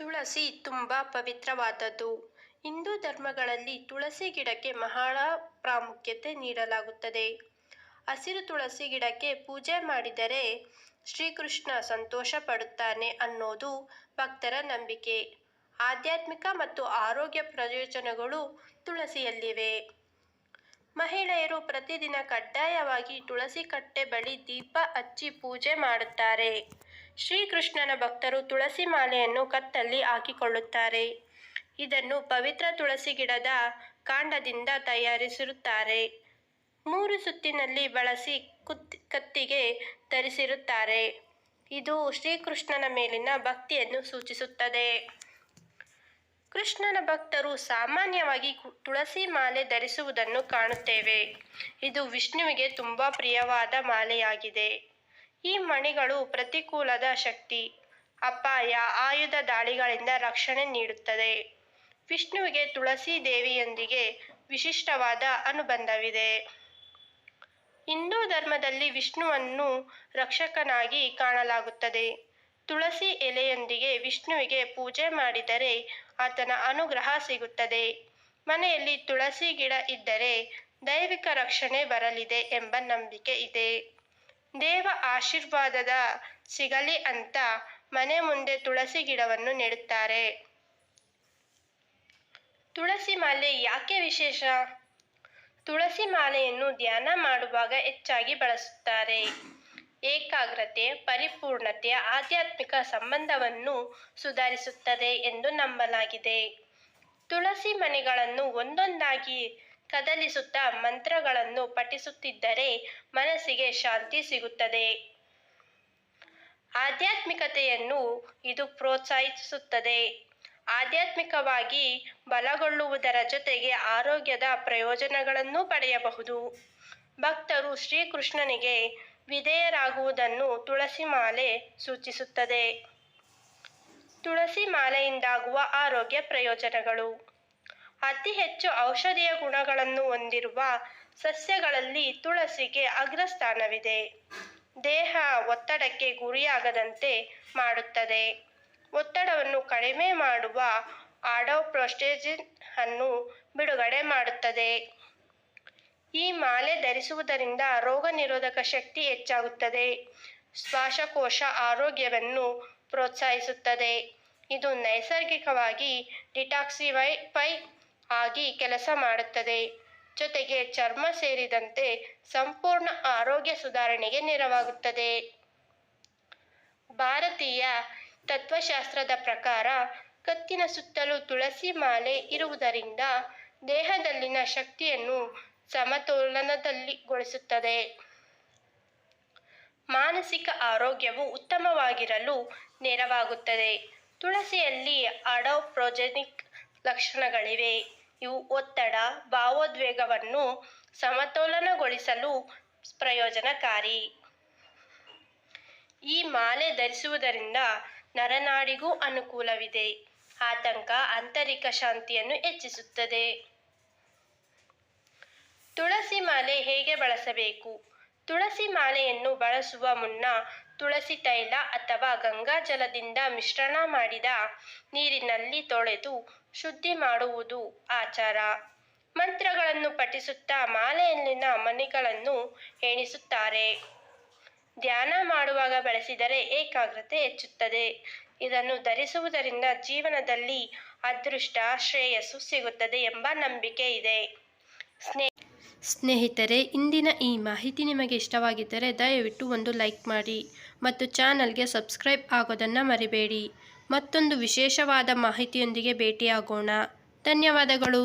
ತುಳಸಿ ತುಂಬ ಪವಿತ್ರವಾದದ್ದು. ಹಿಂದೂ ಧರ್ಮಗಳಲ್ಲಿ ತುಳಸಿ ಗಿಡಕ್ಕೆ ಬಹಳ ಪ್ರಾಮುಖ್ಯತೆ ನೀಡಲಾಗುತ್ತದೆ. ಹಸಿರು ತುಳಸಿ ಗಿಡಕ್ಕೆ ಪೂಜೆ ಮಾಡಿದರೆ ಶ್ರೀಕೃಷ್ಣ ಸಂತೋಷ ಪಡುತ್ತಾನೆ ಅನ್ನೋದು ಭಕ್ತರ ನಂಬಿಕೆ. ಆಧ್ಯಾತ್ಮಿಕ ಮತ್ತು ಆರೋಗ್ಯ ಪ್ರಯೋಜನಗಳು ತುಳಸಿಯಲ್ಲಿವೆ. ಮಹಿಳೆಯರು ಪ್ರತಿದಿನ ಕಡ್ಡಾಯವಾಗಿ ತುಳಸಿ ಕಟ್ಟೆ ಬಳಿ ದೀಪ ಹಚ್ಚಿ ಪೂಜೆ ಮಾಡುತ್ತಾರೆ. ಶ್ರೀಕೃಷ್ಣನ ಭಕ್ತರು ತುಳಸಿ ಮಾಲೆಯನ್ನು ಕತ್ತಲ್ಲಿ ಹಾಕಿಕೊಳ್ಳುತ್ತಾರೆ. ಇದನ್ನು ಪವಿತ್ರ ತುಳಸಿ ಗಿಡದ ಕಾಂಡದಿಂದ ತಯಾರಿಸಿರುತ್ತಾರೆ. ಮೂರು ಸುತ್ತಿನಲ್ಲಿ ಬಳಸಿ ಕುತ್ ಕತ್ತಿಗೆ ಧರಿಸಿರುತ್ತಾರೆ ಇದು ಶ್ರೀಕೃಷ್ಣನ ಮೇಲಿನ ಭಕ್ತಿಯನ್ನು ಸೂಚಿಸುತ್ತದೆ. ಕೃಷ್ಣನ ಭಕ್ತರು ಸಾಮಾನ್ಯವಾಗಿ ತುಳಸಿ ಮಾಲೆ ಧರಿಸುವುದನ್ನು ಕಾಣುತ್ತೇವೆ. ಇದು ವಿಷ್ಣುವಿಗೆ ತುಂಬ ಪ್ರಿಯವಾದ ಮಾಲೆಯಾಗಿದೆ. ಈ ಮಣಿಗಳು ಪ್ರತಿಕೂಲದ ಶಕ್ತಿ, ಅಪಾಯ, ಆಯುಧ ದಾಳಿಗಳಿಂದ ರಕ್ಷಣೆ ನೀಡುತ್ತದೆ. ವಿಷ್ಣುವಿಗೆ ತುಳಸಿ ದೇವಿಯೊಂದಿಗೆ ವಿಶಿಷ್ಟವಾದ ಅನುಬಂಧವಿದೆ. ಹಿಂದೂ ಧರ್ಮದಲ್ಲಿ ವಿಷ್ಣುವನ್ನು ರಕ್ಷಕನಾಗಿ ಕಾಣಲಾಗುತ್ತದೆ. ತುಳಸಿ ಎಲೆಯೊಂದಿಗೆ ವಿಷ್ಣುವಿಗೆ ಪೂಜೆ ಮಾಡಿದರೆ ಆತನ ಅನುಗ್ರಹ ಸಿಗುತ್ತದೆ. ಮನೆಯಲ್ಲಿ ತುಳಸಿ ಗಿಡ ಇದ್ದರೆ ದೈವಿಕ ರಕ್ಷಣೆ ಬರಲಿದೆ ಎಂಬ ನಂಬಿಕೆ ಇದೆ. ದೇವ ಆಶೀರ್ವಾದದ ಸಿಗಲಿ ಅಂತ ಮನೆ ಮುಂದೆ ತುಳಸಿ ಗಿಡವನ್ನು ನೆಡುತ್ತಾರೆ. ತುಳಸಿ ಮಾಲೆ ಯಾಕೆ ವಿಶೇಷ? ತುಳಸಿ ಮಾಲೆಯನ್ನು ಧ್ಯಾನ ಮಾಡುವಾಗ ಹೆಚ್ಚಾಗಿ ಬಳಸುತ್ತಾರೆ. ಏಕಾಗ್ರತೆ, ಪರಿಪೂರ್ಣತೆ, ಆಧ್ಯಾತ್ಮಿಕ ಸಂಬಂಧವನ್ನು ಸುಧಾರಿಸುತ್ತದೆ ಎಂದು ನಂಬಲಾಗಿದೆ. ತುಳಸಿ ಮನೆಗಳನ್ನು ಒಂದೊಂದಾಗಿ ಕದಲಿಸುತ್ತಾ ಮಂತ್ರಗಳನ್ನು ಪಠಿಸುತ್ತಿದ್ದರೆ ಮನಸ್ಸಿಗೆ ಶಾಂತಿ ಸಿಗುತ್ತದೆ. ಆಧ್ಯಾತ್ಮಿಕತೆಯನ್ನು ಇದು ಪ್ರೋತ್ಸಾಹಿಸುತ್ತದೆ. ಆಧ್ಯಾತ್ಮಿಕವಾಗಿ ಬಲಗೊಳ್ಳುವುದರ ಜೊತೆಗೆ ಆರೋಗ್ಯದ ಪ್ರಯೋಜನಗಳನ್ನು ಪಡೆಯಬಹುದು. ಭಕ್ತರು ಶ್ರೀಕೃಷ್ಣನಿಗೆ ವಿಧೇಯರಾಗುವುದನ್ನು ತುಳಸಿ ಮಾಲೆ ಸೂಚಿಸುತ್ತದೆ. ತುಳಸಿ ಮಾಲೆಯಿಂದಾಗುವ ಆರೋಗ್ಯ ಪ್ರಯೋಜನಗಳು. ಅತಿ ಹೆಚ್ಚು ಔಷಧೀಯ ಗುಣಗಳನ್ನು ಹೊಂದಿರುವ ಸಸ್ಯಗಳಲ್ಲಿ ತುಳಸಿಗೆ ಅಗ್ರಸ್ಥಾನವಿದೆ. ದೇಹ ಒತ್ತಡಕ್ಕೆ ಗುರಿಯಾಗದಂತೆ ಮಾಡುತ್ತದೆ. ಒತ್ತಡವನ್ನು ಕಡಿಮೆ ಮಾಡುವ ಆಡೋಪ್ರೋಸ್ಟೇಜಿನ್ ಅನ್ನು ಬಿಡುಗಡೆ ಮಾಡುತ್ತದೆ. ಈ ಮಾಲೆ ಧರಿಸುವುದರಿಂದ ರೋಗ ನಿರೋಧಕ ಶಕ್ತಿ ಹೆಚ್ಚಾಗುತ್ತದೆ. ಶ್ವಾಸಕೋಶ ಆರೋಗ್ಯವನ್ನು ಪ್ರೋತ್ಸಾಹಿಸುತ್ತದೆ. ಇದು ನೈಸರ್ಗಿಕವಾಗಿ ಡಿಟಾಕ್ಸಿವೈ ಪೈ ಆಗಿ ಕೆಲಸ ಮಾಡುತ್ತದೆ. ಜೊತೆಗೆ ಚರ್ಮ ಸೇರಿದಂತೆ ಸಂಪೂರ್ಣ ಆರೋಗ್ಯ ಸುಧಾರಣೆಗೆ ನೆರವಾಗುತ್ತದೆ. ಭಾರತೀಯ ತತ್ವಶಾಸ್ತ್ರದ ಪ್ರಕಾರ ಕತ್ತಿನ ಸುತ್ತಲೂ ತುಳಸಿ ಮಾಲೆ ಇರುವುದರಿಂದ ದೇಹದಲ್ಲಿನ ಶಕ್ತಿಯನ್ನು ಸಮತೋಲನದಲ್ಲಿಗೊಳಿಸುತ್ತದೆ. ಮಾನಸಿಕ ಆರೋಗ್ಯವು ಉತ್ತಮವಾಗಿರಲು ನೆರವಾಗುತ್ತದೆ. ತುಳಸಿಯಲ್ಲಿ ಅಡೋಪ್ರೋಜೆನಿಕ್ ಲಕ್ಷಣಗಳಿವೆ. ಇವು ಒತ್ತಡ, ಭಾವೋದ್ವೇಗವನ್ನು ಸಮತೋಲನಗೊಳಿಸಲು ಪ್ರಯೋಜನಕಾರಿ. ಈ ಮಾಲೆ ಧರಿಸುವುದರಿಂದ ನರನಾಡಿಗೂ ಅನುಕೂಲವಿದೆ. ಆತಂಕ ಆಂತರಿಕ ಶಾಂತಿಯನ್ನು ಹೆಚ್ಚಿಸುತ್ತದೆ. ತುಳಸಿ ಮಾಲೆ ಹೇಗೆ ಬಳಸಬೇಕು? ತುಳಸಿ ಮಾಲೆಯನ್ನು ಬಳಸುವ ಮುನ್ನ ತುಳಸಿ ತೈಲ ಅಥವಾ ಗಂಗಾಜಲದಿಂದ ಮಿಶ್ರಣ ಮಾಡಿದ ನೀರಿನಲ್ಲಿ ತೊಳೆದು ಶುದ್ಧಿ ಮಾಡುವುದು ಆಚಾರ. ಮಂತ್ರಗಳನ್ನು ಪಠಿಸುತ್ತಾ ಮಾಲೆಯಲ್ಲಿನ ಮಣಿಗಳನ್ನು ಎಣಿಸುತ್ತಾರೆ. ಧ್ಯಾನ ಮಾಡುವಾಗ ಬಳಸಿದರೆ ಏಕಾಗ್ರತೆ ಹೆಚ್ಚುತ್ತದೆ. ಇದನ್ನು ಧರಿಸುವುದರಿಂದ ಜೀವನದಲ್ಲಿ ಅದೃಷ್ಟ, ಶ್ರೇಯಸ್ಸು ಸಿಗುತ್ತದೆ ಎಂಬ ನಂಬಿಕೆ ಇದೆ. ಸ್ನೇ ಸ್ನೇಹಿತರೆ, ಇಂದಿನ ಈ ಮಾಹಿತಿ ನಿಮಗೆ ಇಷ್ಟವಾಗಿದ್ದರೆ ದಯವಿಟ್ಟು ಒಂದು ಲೈಕ್ ಮಾಡಿ ಮತ್ತು ಚಾನಲ್ಗೆ ಸಬ್ಸ್ಕ್ರೈಬ್ ಆಗೋದನ್ನು ಮರಿಬೇಡಿ. ಮತ್ತೊಂದು ವಿಶೇಷವಾದ ಮಾಹಿತಿಯೊಂದಿಗೆ ಭೇಟಿಯಾಗೋಣ. ಧನ್ಯವಾದಗಳು.